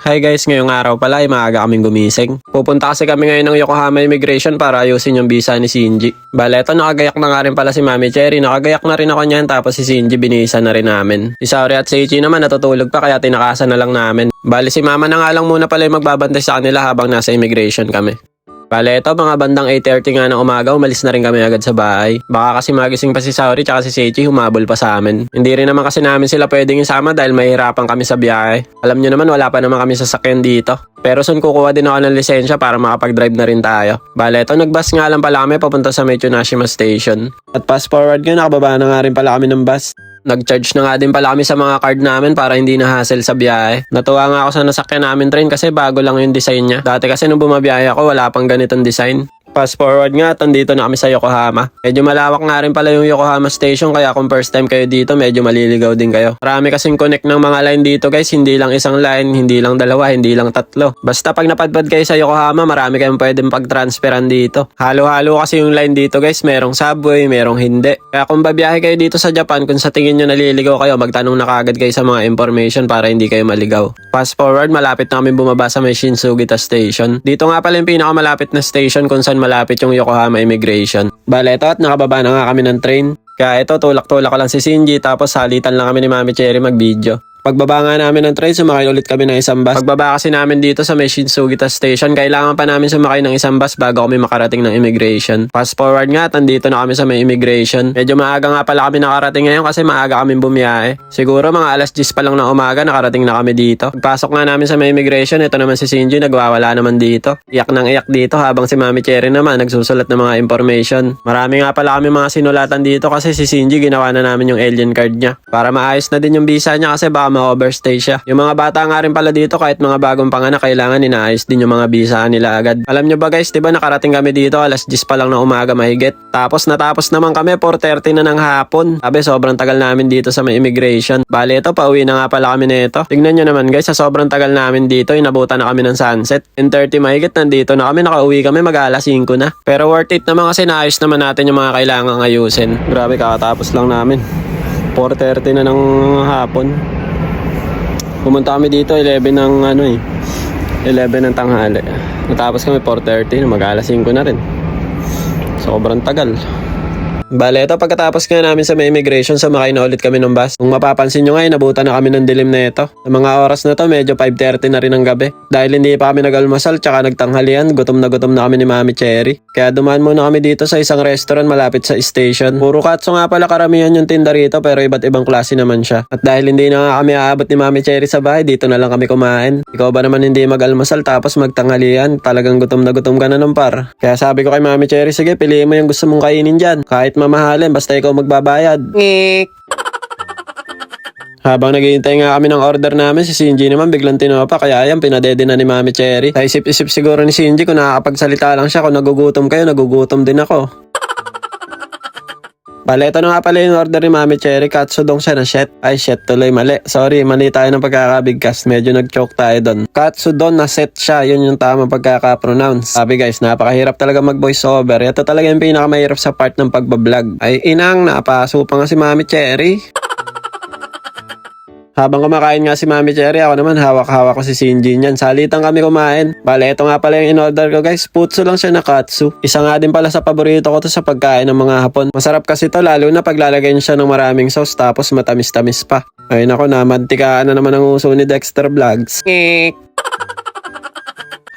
Hi guys, ngayong araw pala ay maaga kaming gumising. Pupunta kasi kami ngayon ng Yokohama Immigration para ayusin yung visa ni Shinji. Bale, eto nakagayak na nga rin pala si Mami Cherry. Nakagayak na rin ako niyan tapos si Shinji binisa na rin namin. Si Saori at Seichi naman natutulog pa kaya tinakasan na lang namin. Bale, si Mama na nga lang muna pala yung magbabantay sa kanila habang nasa immigration kami. Bale, ito mga bandang 8.30 nga ng umaga, umalis na rin kami agad sa bahay. Baka kasi magising pa si Saori tsaka si Seichi, humabol pa sa amin. Hindi rin naman kasi namin sila pwedeng isama dahil mahirapan kami sa biyahe. Alam nyo naman, wala pa naman kami sa sakyan dito. Pero soon kukuha din ako ng lisensya para makapag-drive na rin tayo. Bale, ito nagbus nga lang pala kami papunta sa Metro Nashima Station. At fast forward nga, nakababa na nga rin pala kami ng bus. Nag-charge na nga din pala kami sa mga card namin para hindi na hassle sa biyahe. Natuwa nga ako sa nasakyan namin train kasi bago lang yung design niya. Dati kasi nung bumabiyahe ako wala pang ganitong design. Fast forward nga, at andito na kami sa Yokohama. Medyo malawak nga rin pala yung Yokohama Station kaya kung first time kayo dito, medyo maliligaw din kayo. Marami kasing connect ng mga line dito guys, hindi lang isang line, hindi lang dalawa, hindi lang tatlo. Basta pag napadpad kayo sa Yokohama, marami kayong pwedeng pag-transferan dito. Halo-halo kasi yung line dito guys, merong subway, merong hindi. Kaya kung babiyahe kayo dito sa Japan, kung sa tingin nyo naliligaw kayo, magtanong na kaagad kayo sa mga information para hindi kayo maligaw. Fast forward, malapit na kami bumaba sa may Shinzugita Station. Dito nga pala yung pinakamalapit na station kung saan malapit yung Yokohama Immigration. Bale, ito at nakababa na nga kami ng train. Kaya ito, tulak-tulak ko lang si Shinji tapos salitan lang kami ni Mami Cherry mag-video. Pagbaba nga namin ng train, sumakay ulit kami ng isang bus. Pagbaba kasi namin dito sa may Shinzugita Station, kailangan pa namin sumakay ng isang bus bago kami makarating ng immigration. Fast forward nga, tandito na kami sa may immigration. Medyo maaga nga pala kami nakarating ngayon kasi maaga kami bumiyahe. Siguro mga alas 10 pa lang ng umaga, nakarating na kami dito. Pagpasok nga namin sa may immigration, ito naman si Shinji, nagwawala naman dito. Iyak nang iyak dito habang si Mami Cherry naman nagsusulat ng mga information. Marami nga pala kami mga sinulatan dito kasi si Shinji ginawa na namin yung alien card niya. Para maayos na din yung visa niya kasi baka ma-overstay siya. Yung mga bata nga rin pala dito kahit mga bagong panganak kailangan inaayos din yung mga visa nila agad. Alam nyo ba guys, di ba nakarating kami dito alas 10 pa lang na umaga mahigit. Tapos natapos naman kami 4.30 na ng hapon. Sabi sobrang tagal namin dito sa may immigration. Bale ito, pauwi na nga pala kami nito. Tignan nyo naman guys, sa sobrang tagal namin dito, inabutan na kami ng sunset. In 30 mahigit, nandito na kami, nakauwi kami mag alas 5 na. Pero worth it naman kasi naayos naman natin yung mga kailangan ayusin. Grabe, kakatapos lang namin. 4.30 na ng hapon. Pumunta kami dito 11 ng ano eh. 11 ng tanghali. Natapos kami 4.30 na mag alas 5 na rin. Sobrang tagal. Bale, ito pagkatapos nga namin sa may immigration, sumakay na ulit kami ng bus. Kung mapapansin nyo ngayon, nabutan na kami ng dilim na ito. Sa mga oras na to, medyo 5.30 na rin ng gabi. Dahil hindi pa kami nag-almasal, tsaka nagtanghalian, gutom na gutom na kami ni Mami Cherry. Kaya dumaan muna kami dito sa isang restaurant malapit sa station. Puro katso nga pala karamihan yung tinda rito, pero iba't ibang klase naman siya. At dahil hindi na nga kami aabot ni Mami Cherry sa bahay, dito na lang kami kumain. Ikaw ba naman hindi mag-almasal tapos magtanghalian? Talagang gutom na gutom ka na ng par. Kaya sabi ko kay Mami Cherry, sige, piliin mo yung gusto mong kainin dyan. Kahit mamahalin, basta ikaw magbabayad. Habang naghihintay nga kami ng order namin, si Shinji naman biglang tinopa kaya ayan, pinadede na ni Mami Cherry. Sa isip-isip siguro ni Shinji kung nakakapagsalita lang siya, kung nagugutom kayo, nagugutom din ako. Bale, ito na nga pala yung order ni Mami Cherry. Katsudong siya na shet. Ay, shet tuloy. Mali. Sorry, mali tayo ng pagkakabigkas. Medyo nag-choke tayo doon. Katsudon na set siya. Yun yung tamang pagkaka-pronounce. Sabi guys, napakahirap talaga mag-voice over. Ito talaga yung pinakamahirap sa part ng pagbablog. Ay, inang, napaso pa nga si Mami Cherry. Habang kumakain nga si Mami Cherry, ako naman hawak-hawak ko si Shinji niyan. Salitan kami kumain. Bale, ito nga pala yung in-order ko guys. Putsu lang siya na katsu. Isa nga din pala sa paborito ko to sa pagkain ng mga hapon. Masarap kasi to lalo na paglalagay niyo siya ng maraming sauce tapos matamis-tamis pa. Ay nako na, mantikaan na naman ang uso ni Dexter Vlogs.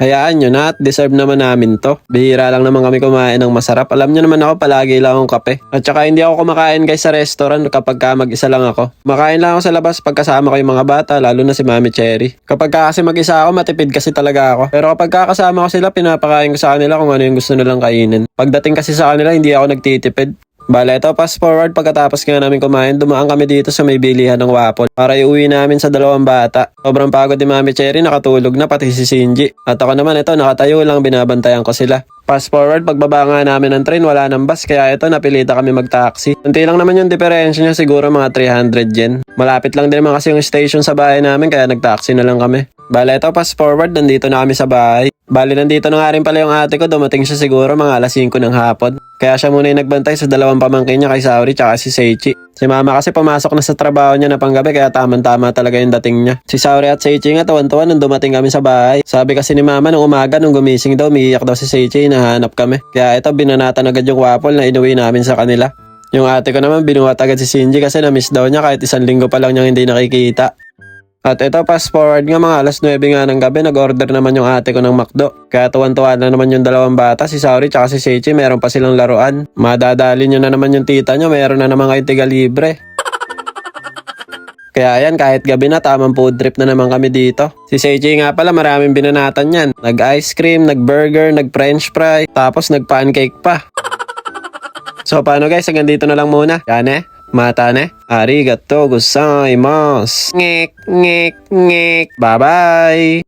Hayaan nyo na at deserve naman namin to. Bihira lang naman kami kumain ng masarap. Alam nyo naman ako palagi lang akong kape. At saka hindi ako kumakain guys sa restaurant kapag ka mag-isa lang ako. Makain lang ako sa labas pagkasama ko yung mga bata lalo na si Mami Cherry. Kapag ka kasi mag-isa ako matipid kasi talaga ako. Pero kapag kakasama ko sila pinapakain ko sa kanila kung ano yung gusto nilang kainin. Pagdating kasi sa kanila hindi ako nagtitipid. Bale, ito, fast forward pagkatapos nga namin kumain, dumaan kami dito sa may bilihan ng wapol para iuwi namin sa dalawang bata. Sobrang pagod ni Mami Cherry, nakatulog na pati si Shinji. At ako naman ito, nakatayo lang, binabantayan ko sila. Fast forward, pagbaba nga namin ng train, wala ng bus, kaya ito, napilita kami mag-taxi. Unti lang naman yung diferensya niya, siguro mga 300 yen. Malapit lang din naman kasi yung station sa bahay namin, kaya nag-taxi na lang kami. Bale, ito, fast forward, nandito na kami sa bahay. Bale, nandito na nga rin pala yung ate ko, dumating siya siguro mga alas 5 ng hapon. Kaya siya muna yung nagbantay sa dalawang pamangkin niya kay Sauri tsaka si Seichi. Si mama kasi pumasok na sa trabaho niya na panggabi kaya tamang-tama talaga yung dating niya. Si Sauri at Seichi nga tuwan-tuwan nung dumating kami sa bahay. Sabi kasi ni mama nung umaga nung gumising daw, umiiyak daw si Seichi, nahanap kami. Kaya ito, binanatan agad yung waffle na inuwi namin sa kanila. Yung ate ko naman binuhat agad si Shinji kasi na-miss daw niya kahit isang linggo pa lang niyang hindi nakikita. At ito, fast forward nga mga alas 9 nga ng gabi, nag-order naman yung ate ko ng McDo. Kaya tuwan-tuwa na naman yung dalawang bata, si Sauri tsaka si Seichi, meron pa silang laruan. Madadali nyo na naman yung tita nyo, meron na naman kayo tiga libre. Kaya yan, kahit gabi na, tamang food trip na naman kami dito. Si Seichi nga pala, maraming binanatan yan. Nag-ice cream, nag-burger, nag-french fry, tapos nag-pancake pa. So paano guys, hanggang dito na lang muna. Yan eh. Mata ne? Arigato gozaimasu. Ngek, ngek, ngek. Bye-bye.